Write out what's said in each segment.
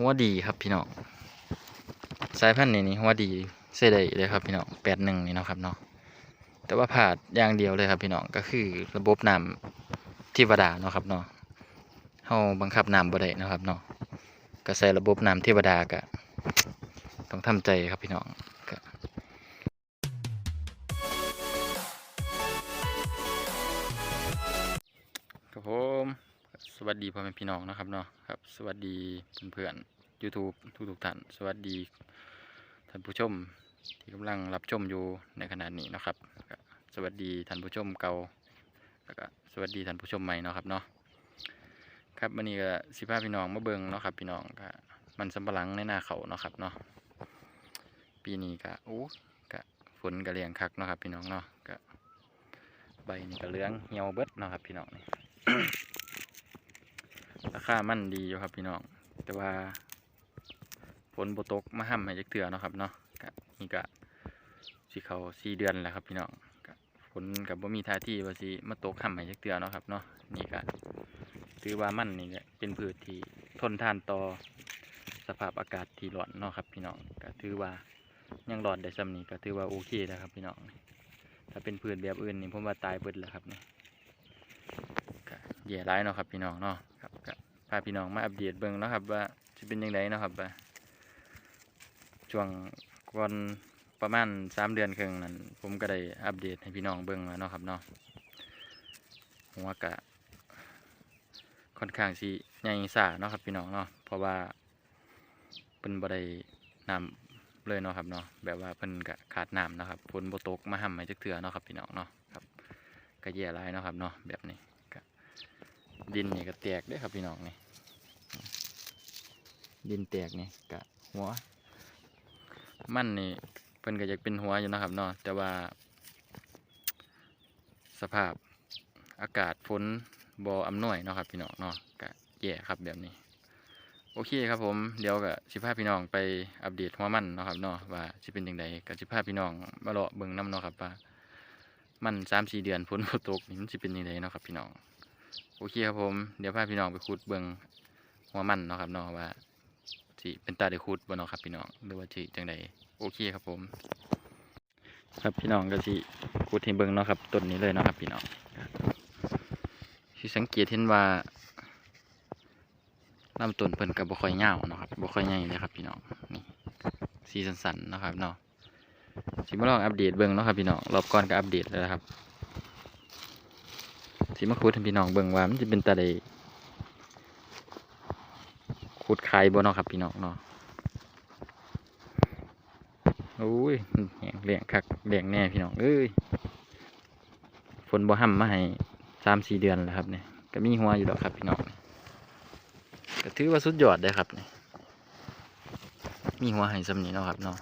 หัวดีครับพี่น้องสายพันธุ์นี้นี่หัวดีเสียได้เลยครับพี่น้องแปดหนึ่งนี่นะครับเนาะแต่ว่าผาดอย่างเดียวเลยครับพี่น้องก็คือระบบน้ำเทวดาเนาะครับเนาะเขาบังคับน้ำบ่ได้เนะครับเนาะก็ใส่ระบบน้ำเทวดาก็ต้องทำใจครับพี่น้อง วัสดีพ่อแม่พี่น้องนะครับเนาะครับ สวัสดีเพื่อนๆ YouTube ทุกทุกท่านสวัสดีท่านผู้ชมที่กำลังรับชมอยู่ในขณะนี้นะครับ สวัสดีท่านผู้ชมเก่าแล้วก็สวัสดีท่านผู้ชมใหม่เนาะครับเนาะครับวันนี้ก็สิพาพี่น้องมาเบิ่งเนาะครับ พี่น้องก็มันสำปะหลังในหน้าเขาเนาะครับเนาะปีนี้ก็โอ้ก็ฝนก็เรียงคักเนาะครับ พี่น้องเนาะก็ใบนี่ก็เหลืองเหี่ยวเบิดเนาะครับพี่น้องนี่ ราคามันดีอยู่ครับพี่น้อง แต่ว่าฝนโบตกมาห้ำให้จักเถื่อเนาะครับเนาะก็นี่ก็สิเขาสี่เดือนแล้วครับพี่น้องก็ฝนกับบ่มีท่าที่ว่าสิมาตกห้ำให้จักเถื่อเนาะครับเนาะนี่ก็ถือว่ามันนี่ก็เป็นพืชที่ทนทานต่อสภาพอากาศที่ร้อนเนาะครับพี่น้องก็ถือว่ายังรอดได้ซ้ำนี้ก็ถือว่าโอเคแล้วครับพี่น้อง ถ้าเป็นพืชแบบอื่นนี่ผมว่าตายเบิดแล้วครับนี่ก็แย่ร้ายเนาะครับพี่น้องเนาะครับก็ พาพี่น้องมาอัปเดตเบิ่งเนาะครับว่าจะเป็นยังไงนะครับว่าช่วงก่อนประมาณสามเดือนครึ่งนั้นผมก็ได้อัปเดตให้พี่น้องเบิ่งแล้วเนาะครับเนาะหัวกะค่อนข้างสิใหญ่ซ่าเนาะครับพี่น้องเนาะเพราะว่าเพิ่นบ่ได้น้ำเลยเนาะครับเนาะแบบว่าเพิ่นก็ขาดน้ำเนาะครับฝนบ่ตกมาห้ำให้จักเทื่อเนาะครับพี่น้องเนาะครับก็แย่ร้ายเนาะครับเนาะแบบนี้ ดินนี่ก็แตกเด้ครับพี่น้องนี่ดินแตกนี่กะหัว มันนี่เพิ่นก็อยากเป็นหัวอยู่นะครับเนาะแต่ว่า สภาพอากาศฝนบ่อำนวยเนาะครับพี่น้องเนาะกะแย่ครับแบบนี้ โอเคครับผมเดี๋ยวก็สิพาพพี่น้องไปอัปเดตหัวมันเนาะครับเนาะว่าสิเป็นจังไดก็สิพาพพี่น้องมาเลาะเบิ่งนํเนาะครับว่ามัน3-4เดือนฝนตกนี่มันสิเป็นจังไดเนาะครับพี่น้อง โอเคครับผม เดี๋ยวพาพี่น้องไปขุดเบิงหัวมันเนาะครับเนาะว่าสิเป็นตาได้ขุดบ่เนาะครับพี่น้องหรือว่าสิจังใดโอเคครับผม ครับพี่น้องก็สิขุดให้เบิงเนาะครับต้นนี้เลยเนาะครับพี่น้องสิสังเกตเห็นว่าลำต้นเพิ่นก็บ่ค่อยยาเนาะครับบ่ค่อยใหญ่เลยครับพี่น้องนี่สีสันๆเนาะครับเนาะสิมาลองอัปเดตเบิงเนาะครับพี่น้องรอบก่อนก็อัปเดตแล้วนะครับ สิมาขุดให้พี่น้องเบิ่งว่ามันจะเป็นตาใดขุดขายบ่เนาะครับพี่น้องเนาะโอ้ยแหงเลี้ยงคักเลี้ยงแน่พี่น้องเอ้ยฝนบ่ห่ำมาให้สามสี่เดือนแล้วครับเนี่ยก็มีหัวอยู่ดอกครับพี่น้องก็ถือว่าสุดยอดเลยครับเนี่ยมีหัวให้สำนี้เนาะครับเนาะ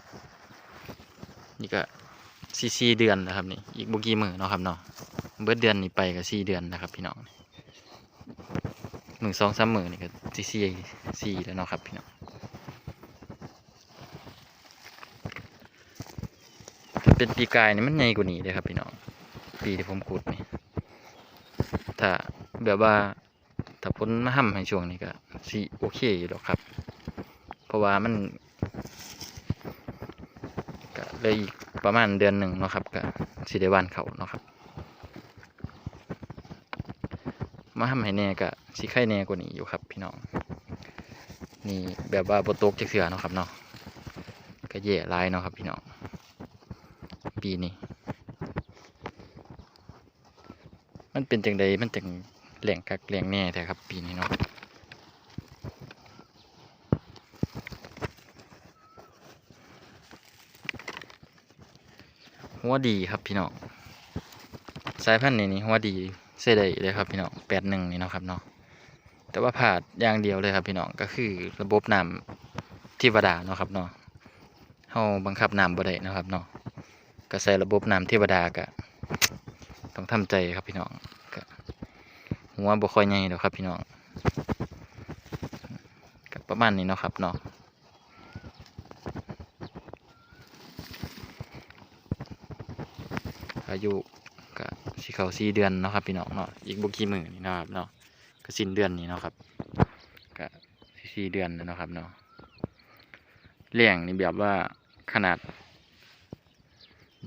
นี่ก็สี่สี่เดือนแล้วครับนี่อีกบ่กี่มื้อเนาะครับเนาะ เบิดเดือนนี้ไปก็สี่เดือนนะครับ พี่น้องมือสองสามมือนี่ก็สี่สี่สี่แล้วเนาะครับพี่น้องถ้าเป็นปีกายนี่มันใหญ่กว่านี้เลยครับพี่น้อง ปีที่ผมขุดนี่ถ้าแบบว่าถ้าพ้นมาห้ำให้ช่วงนี้ก็สีโอเคอยู่หรอกครับ เพราะว่ามันก็เลยอีกประมาณเดือนหนึ่งเนาะครับก็สีได้หวานเขาเนาะครับ มาทำให้แน่ก็สิไข่แน่กว่านี้อยู่ครับพี่น้องนี่แบบว่าบตกจากเสือเนาะครับเนาะก็แย่หลายเนาะครับพี่น้องปีนี้มันเป็นจังใดมันจังแหล่งคักแหล่งแน่แท้ครับ ปีนี้เนาะหัวดีครับพี่น้องสายพันธุ์นี้นี่หัวดี เสียได้เลยครับพี่น้องแปดหนึ่งนี่เนาะครับเนาะแต่ว่าผาดอย่างเดียวเลยครับพี่น้องก็คือระบบน้ำเทวดาเนาะครับเนาะเฮาบังคับน้ำบ่ได้นะครับเนาะก็ใส่ระบบน้ำเทวดาก็ต้องทำใจครับพี่น้องก็หัวบ่ค่อยใหญ่ดอกครับพี่น้องก็ประมาณนี้เนาะครับเนาะอายุ เขาสี่เดือนเนาะครับพี่น้องเนาะอีกบุกี่มือนี่เนาะครับเนาะก็สิ้นเดือนนี้เนาะครับก็สี่เดือนแล้วเนาะครับเนาะเลี้ยงนี่แบบว่าขนาด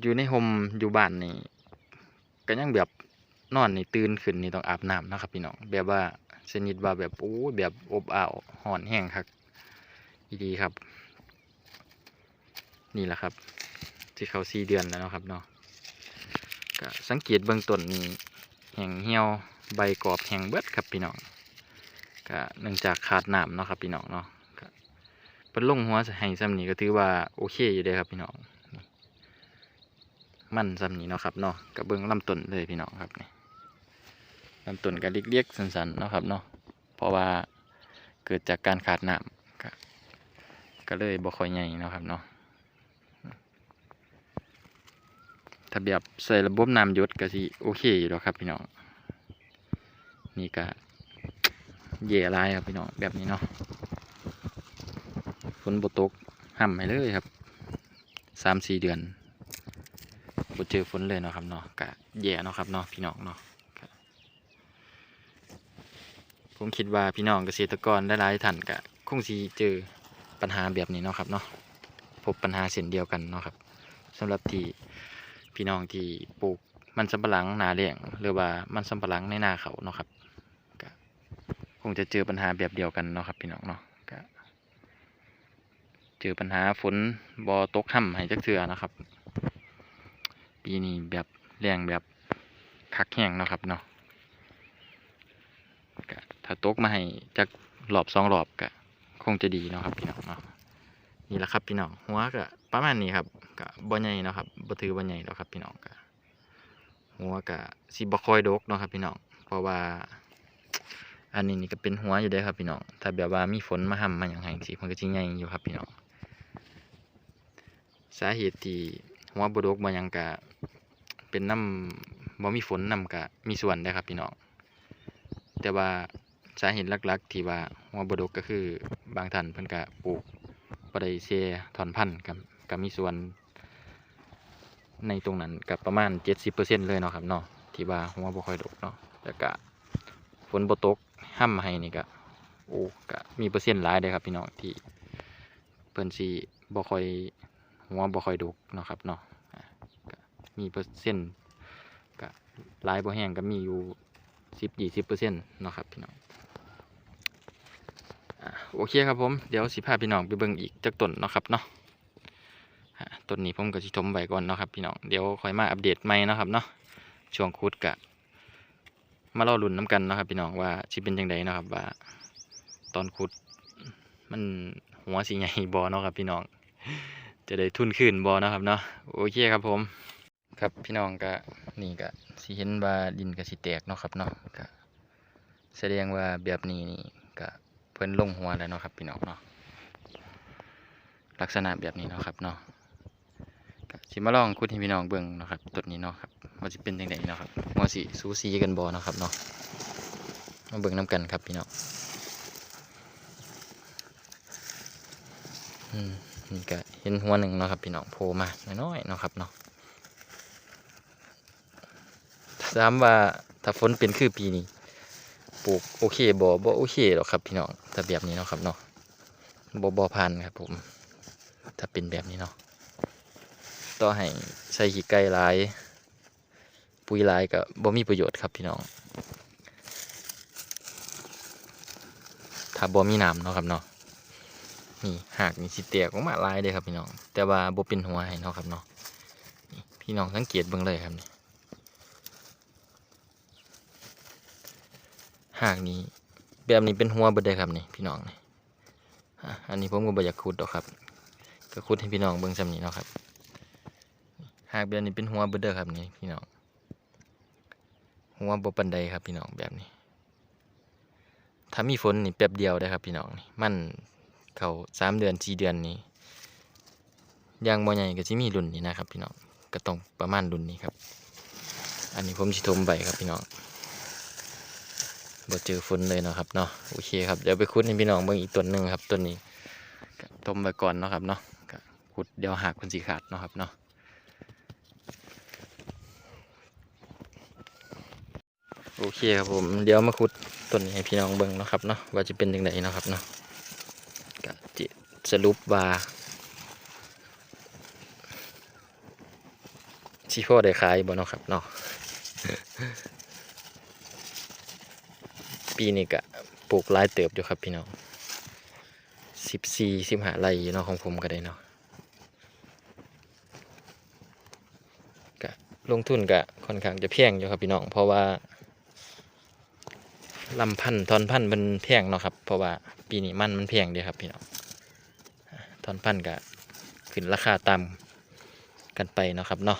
อยู่ในโฮมอยู่บ้านนี่ก็ยังแบบนอนนี่ตื่นขึ้นนี่ต้องอาบน้ำนะครับพี่น้องแบบว่าชนิดว่าแบบโอ้แบบอบอ้าวห่อนแห้งครับดีครับ นี่แหละครับ ที่เขาสี่เดือนแล้วเนาะครับเนาะ ก็สังเกตเบื้องต้นนี่แห้งเหี่ยวใบกรอบแห้งเบิดครับพี่น้องก็เนื่องจากขาดน้ำเนาะครับพี่น้องเนาะก็เป็นลงหัวให้ซ้ำนี้ก็ถือว่าโอเคอยู่เลยครับพี่น้องมันซ้ำนี้เนาะครับเนาะกับเบื้องลำต้นเลยพี่น้องครับนี่ลำต้นก็เรียกๆสั้นๆเนาะครับเนาะเพราะว่าเกิดจากการขาดน้ำก็ก็เลยบ่ค่อยใหญ่เนาะครับเนาะ ถ้าแบบใส่ระบบน้ำยศก็สิโอเคอยู่แล้วครับพี่น้อง นี่ก็เย่ลายครับพี่น้องแบบนี้เนาะฝนบ่ตกห่ำให้เลยครับสามสี่เดือนบ่เจอฝนเลยเนาะครับเนาะกะแย่เนาะครับเนาะพี่น้องเนาะผมคิดว่าพี่น้องเกษตรกรหลายๆท่านกะคงสิเจอปัญหาแบบนี้เนาะครับเนาะพบปัญหาเส้นเดียวกันเนาะครับสำหรับที่ พี่น้องที่ปลูกมันสำปะหลังนาเลี้ยงหรือว่ามันสำปะหลังในนาเขาเนาะครับกะคงจะเจอปัญหาแบบเดียวกันเนาะครับพี่น้องเนาะกะเจอปัญหาฝนบ่ตกห่ำให้จักเทื่อนะครับ ปีนี้แบบแรงแบบคักแห้งเนาะครับเนาะก็ถ้าตกมาให้จากรอบสองรอบก็คงจะดีเนาะครับพี่น้องเนาะนี่แหละครับพี่น้องหัวก็ประมาณนี้ครับ ก็บ่ใหญ่เนาะครับบ่ถือบ่ใหญ่แล้วครับพี่น้องก็หัวก็สิบ่ค่อยดกเนาะครับพี่น้องเพราะว่า อันนี้นี่ก็เป็นหัวอยู่เด้ครับพี่น้องถ้าแบบว่ามีฝนมาห่ำมาอย่างไรสิมันก็สิใหญ่อยู่ครับพี่น้องสาเหตุที่หัวบ่ดกบ่ยังก็เป็นน้ำบ่มีฝนน้ำกะมีส่วนได้ครับพี่น้องแต่ว่าสาเหตุหลักๆ ที่ว่าหัวบดกก็คือบางท่านเพิ่นกะปลูกบ่ได้เซถอนพันธุ์กับกับมีส่วน ในตรงนั้นกับประมาณ 70%เลยเนาะครับเนาะที่ว่าหัวบ่ค่อยดกเนาะแล้วก็ฝนบ่ตกห้ำให้นี่ก็โอ้ก็มีเปอร์เซ็นต์หลายเลยครับพี่น้องที่เพิ่นสิบ่ค่อยหัวบ่ค่อยดกเนาะครับเนาะมีเปอร์เซ็นต์ก็หลายบ่แห้งก็มีอยู่สิบยี่สิบเปอร์เซ็นต์เนาะครับพี่น้องโอเคครับผม เดี๋ยวสิพาพี่น้องไปเบิ่งอีกจักต้นเนาะครับเนาะ ต้นนี้ผมก็สิทมไว้ก่อนเนาะครับพี่น้องเดี๋ยวค่อยมาอัปเดตใหม่เนาะครับเนาะช่วงคุดกะมารอลุ้นน้ำกันเนาะครับพี่น้องว่าสิเป็นจังไดเนาะครับว่า ตอนขุดมันหัวสิใหญ่บ่เนาะครับพี่น้อง จะได้ทุนขึ้นบ่เนาะครับเนาะโอเคครับผม ครับพี่น้องก็นี่ก็สิเห็นว่าดินก็สิแตกเนาะครับเนาะก็แสดงว่าแบบนี้นี่ก็เพิ่นลงหัวแล้วเนาะครับพี่น้องเนาะลักษณะแบบนี้เนาะครับเนาะ สิมาลองคุดให้พี่น้องเบิ่งนะครับต้นนี้เนาะครับว่าสิเป็นจังไดเนาะครับว่าสิสูสีกันบ่เนาะครับเนาะมาเบิ่งนํกันครับพี่น้องอืมนี่ก็เห็นหัวหนึ่งเนาะครับพี่น้องโผล่มาน้อยๆเนาะครับเนาะถามว่าถ้าฝนเป็นคือปีนี้ปลูกโอเคบ่บ่โอเคหรอกครับพี่น้องถ้าแบบนี้เนาะครับเนาะบ่บ่พันครับผม ถ้าเป็นแบบนี้เนาะ ต่อให้ใส่ขี้ไก่ลาย ปุ๋ยลายก็บ่มีประโยชน์ครับพี่น้องถ้าบ่มีน้ำเนาะครับเนาะนี่หากนี่สิแตกออกมาลายเลยครับพี่น้อง แต่ว่าบ่เป็นหัวให้เนาะครับเนาะพี่น้องสังเกตเบิ่งเลยครับนี่หากนี้แบบนี้เป็นหัวบดได้ครับนี่พี่น้องนี่ยอันนี้ผมก็บ่อยากขุดดอกครับ ก็ขุดให้พี่น้องเบิ่งซำนี้เนาะครับากแบบนี้เป็นหัวเบิดเด้อครับนี่พี่น้องหัวบปานใดครับพี่น้องแบบนี้ ถ้ามีฝนนี่แป๊บเดียวได้ครับพี่น้องนี่มันเขาสามเดือนสี่เดือนนี้ยางบ่ใหญ่ก็สิมีรุ่นนี้นะครับ พี่น้องก็ต้องประมาณรุ่นนี้ครับ อันนี้ผมสิทมใบครับพี่น้องบ่เจอฝนเลยเนาะครับเนาะโอเคครับเดี๋ยวไปคุดให้พี่น้องเบิ่งอีกต้นหนึ่งครับต้นนี้ต้มไว้ก่อนเนาะครับเนาะขุดเดี๋ยวหักคนสีขาดเนาะครับเนาะ โอเคครับผมเดี๋ยวมาขุดต้นนี้ให้พี่น้องเบิ่งนะครับเนาะว่าจะเป็นยังไงนะครับเนาะกะจะสรุปว่าชีพ่อได้ขายบ่เนาะครับเนาะปีนี้กะปลูกไร้เติบอยู่ครับพี่น้องสิบสี่สิบห้าไร่เนาะของผมก็ได้เนาะกะลงทุนกะค่อนข้างจะเพียงอยู่ครับพี่น้องเพราะว่า ลำพันธุ์ทอนพันธุ์มันแพงเนาะครับ เพราะว่าปีนี้มันมันแพงเดียครับพี่น้องทอนพันธุ์ก็ขึ้นราคาตามกันไปเนาะครับเนาะ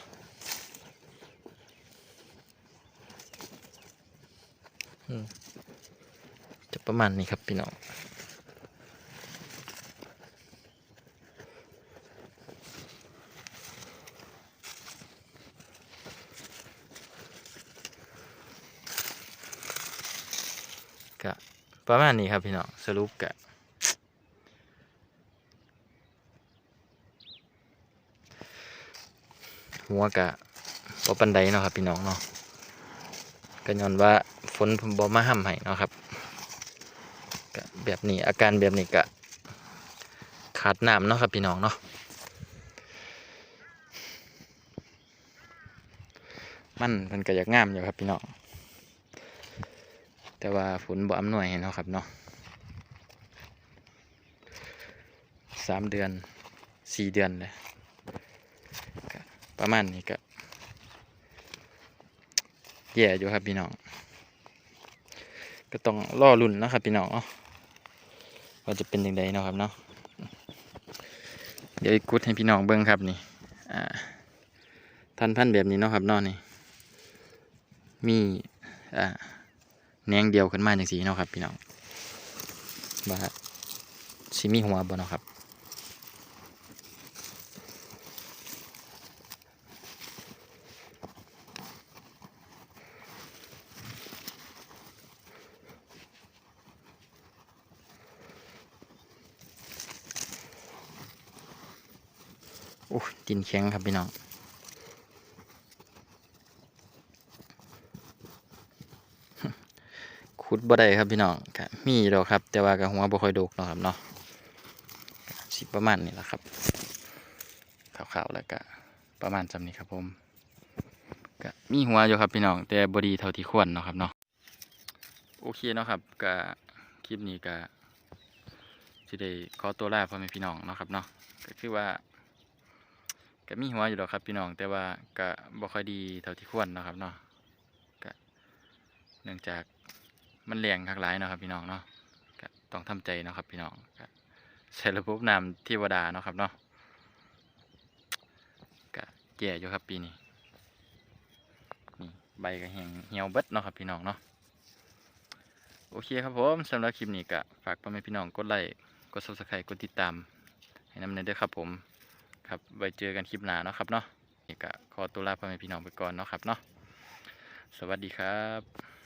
จะประมาณนี้ครับพี่น้อง ก็ ประมาณนี้ครับพี่น้องสรุปกะหัวกะบ่ปันไดเนาะครับพี่น้องเนาะก็ย้อนว่าฝนบ่มาห้ำให้เนาะครับก็แบบนี้อาการแบบนี้กะขาดน้ำเนาะครับพี่น้องเนาะมันมันก็อยากงามอยู่ครับพี่น้อง แต่ว่าฝนบ่อำนวยให้เนาะครับเนาะสามเดือนสี่เดือนเลยประมาณนี้ก็แย่อยู่ครับพี่น้อง ก็ต้องรอรุ่นนะครับพี่น้องเนาะว่าจะเป็นยังไงเนาะครับเนาะเดี๋ยวอีกกุดให้พี่น้องเบิ้งครับนี่อ่าท่านพันแบบนี้เนาะครับนาะนี่มี แนงเดียวขึ้นมาอย่างสีเนาะครับพี่น้องว่าสิมีหัวบ่เนาะครับโอ้ดินแข็งครับพี่น้อง ขุดบ่ได้ครับพี่น้องก็มีดอกครับ แต่ว่าก็หัวบ่ค่อยดกเนาะครับเนาะสิประมาณนี้แหละครับขาวๆแล้วก็ประมาณจำนี้ครับผมก็มีหัวอยู่ครับพี่น้อง แต่บดีเท่าที่ควรเนาะครับเนาะโอเคเนาะครับก็คลิปนี้ก็สิได้ขอตัวลาพ่อแม่พี่น้องเนาะครับเนาะก็คือว่าก็มีหัวอยู่ดอกครับพี่น้อง แต่ว่าก็บ่ค่อยดีเท่าที่ควรเนาะครับเนาะก็เนื่องจาก มันแรงคักหลายเนาะครับพี่น้องเนาะก็ต้องทำใจเนาะครับพี่น้องก็ใช้ระบบน้ำเทวดาเนาะครับเนาะก็แก่อยู่ครับปีนี้นี่ใบก็แห้งเหี่ยวเบิดเนาะครับพี่น้องเนาะโอเคครับผมสำหรับคลิปนี้ก็ฝากพ่อแม่พี่น้องกดไลค์กด subscribe กดติดตามให้น้ำเนยด้วยครับผมครับไว้เจอกันคลิปหน้าเนาะครับเนาะนี่ก็ขอตัวลาพ่อแม่พี่น้องไปก่อนเนาะครับเนาะสวัสดีครับ